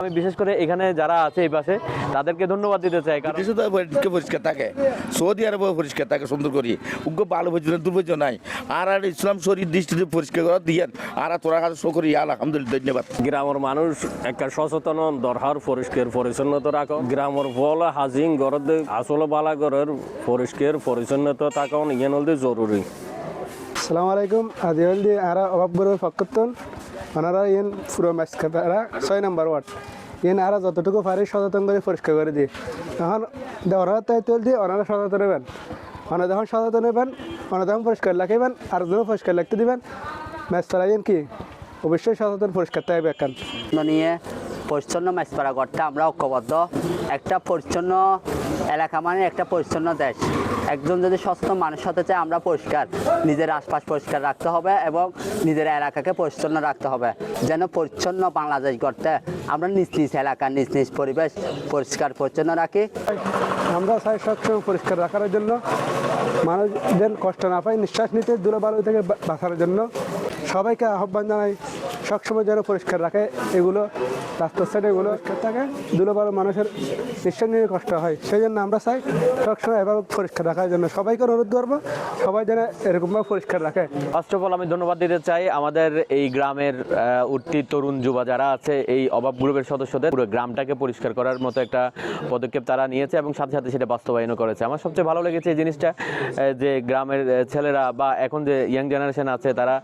আমি বিশেষ করে এখানে যারা আছে এই পাশে তাদেরকে ধন্যবাদ দিতে চাই কারণ দেশে তো পরিষ্কার থাকে। সৌদি আরবে পরিষ্কার থাকে সুন্দর করি। উগ্র ভালো পর্যন্ত দুর্বর্য নাই। আর আর ইসলাম শরীর দৃষ্টিতে পরিষ্কার করা দিয়েন আর তোরা কাছে শকরি আলহামদুলিল্লাহ ধন্যবাদ। গ্রামের মানুষ একটা সচেতন দরকার পরিষ্কার পরিচ্ছন্নতা রাখো। গ্রামের ফল হাজিং ঘরের আসলে বালা ঘরের পরিষ্কার পরিচ্ছন্নতা থাকা ইয়ে জরুরি। আসসালামু আলাইকুম। আজি হলদি আরা অভাব গরুর ফকতন ওনারা ইয়েন পুরো ম্যাচ খেতারা ছয় নম্বর ওয়ার্ড। ইয়েন আরা যতটুকু পারে সচেতন করে পরিষ্কার করে দিই। এখন ওনারা তাই তেল দিয়ে ওনারা সচেতন হবেন। ওনারা যখন সচেতন হবেন, ওনারা যখন পরিষ্কার লাগাইবেন, আর যখন পরিষ্কার লাগতে দিবেন, ম্যাচ চালাইয়েন কি? অবশ্যই সচেতন, পরিষ্কার থাকবে যত্ন নিয়ে পরিচ্ছন্ন মাছপাড়া করতে আমরা ঐক্যবদ্ধ। একটা পরিচ্ছন্ন এলাকা মানে একটা পরিচ্ছন্ন দেশ। একজন যদি সচেতন মানুষ হতে চায়, আমরা পরিষ্কার। নিজের আশপাশ পরিষ্কার রাখতে হবে এবং নিজের এলাকাকে পরিচ্ছন্ন রাখতে হবে। যেন পরিচ্ছন্ন বাংলাদেশ করতে আমরা নিজ নিজ এলাকা, নিজ নিজ পরিবেশ পরিষ্কার, পরিচ্ছন্ন রাখি। আমরা চাই পরিষ্কার রাখার জন্য। মানুষদের কষ্ট না পায়, নিঃশ্বাস নিতে দূরবালু থেকে বাঁচার জন্য। সবাইকে আহ্বান জানাই সবসময় যেন পরিষ্কার রাখে, এগুলো রাস্তার সাইডে এগুলো পরিষ্কার থাকে। দূরবালু মানুষের নিঃশ্বাস কষ্ট হয় সেই জন্য আমরা চাই সবসময় এভাবে পরিষ্কার রাখার জন্য। সবাইকে অনুরোধ করব, সবাই যেন এরকমভাবে পরিষ্কার রাখে। ফার্স্ট অফ অল আমি ধন্যবাদ দিতে চাই আমাদের এই গ্রামের উঠতি তরুণ যুবা যারা আছে, এই অভাব গ্রুপের সদস্যদের। পুরো গ্রামটাকে পরিষ্কার করার মতো একটা পদক্ষেপ তারা নিয়েছে এবং সাথে সাথে সেটা বাস্তবায়নও করেছে। আমার সবচেয়ে ভালো লেগেছে এই জিনিসটা যে গ্রামের ছেলেরা বা এখন যে ইয়াং জেনারেশন আছে, তারা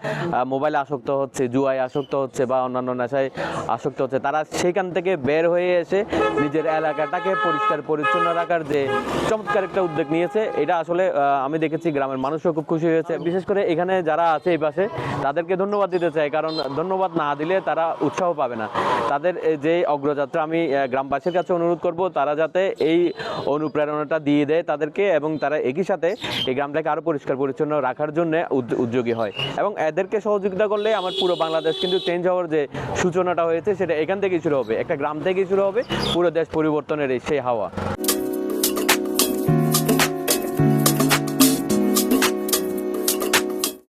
মোবাইলে আসক্ত হচ্ছে, জুয়ায় আসক্ত হচ্ছে বা অন্যান্য নেশায় আসক্ত হচ্ছে। তারা সেখান থেকে বের হয়ে এসে নিজের এলাকাটাকে পরিষ্কার, পরিচ্ছন্ন রাখার যে চমৎকার একটা উদ্যোগ নিয়েছে, এটা আসলে আমি দেখেছি গ্রামের মানুষও খুব খুশি হয়েছে। বিশেষ করে এখানে যারা আছে এই পাশে, তাদেরকে ধন্যবাদ দিতে চাই, কারণ ধন্যবাদ না দিলে তারা উৎসাহ পাবে না। তাদের যে অগ্রযাত্রা, আমি গ্রামবাসীর কাছে অনুরোধ করব, তারা যাতে এই অনুপ্রেরণাটা দিয়ে দেয় তাদেরকে এবং তারা একই সাথে এই গ্রামটাকে আরও পরিষ্কার, পরিচ্ছন্ন রাখার জন্য উদ্যোগী হয়। এবং এদেরকে সহযোগিতা করলে আমার পুরো বাংলাদেশ কিন্তু চেঞ্জ হওয়ার যে সূচনাটা হয়েছে, সেটা এখান থেকেই শুরু হবে। একটা গ্রাম থেকেই শুরু হবে, পুরো দেশ পরিবর্তনের এই সেই হাওয়া।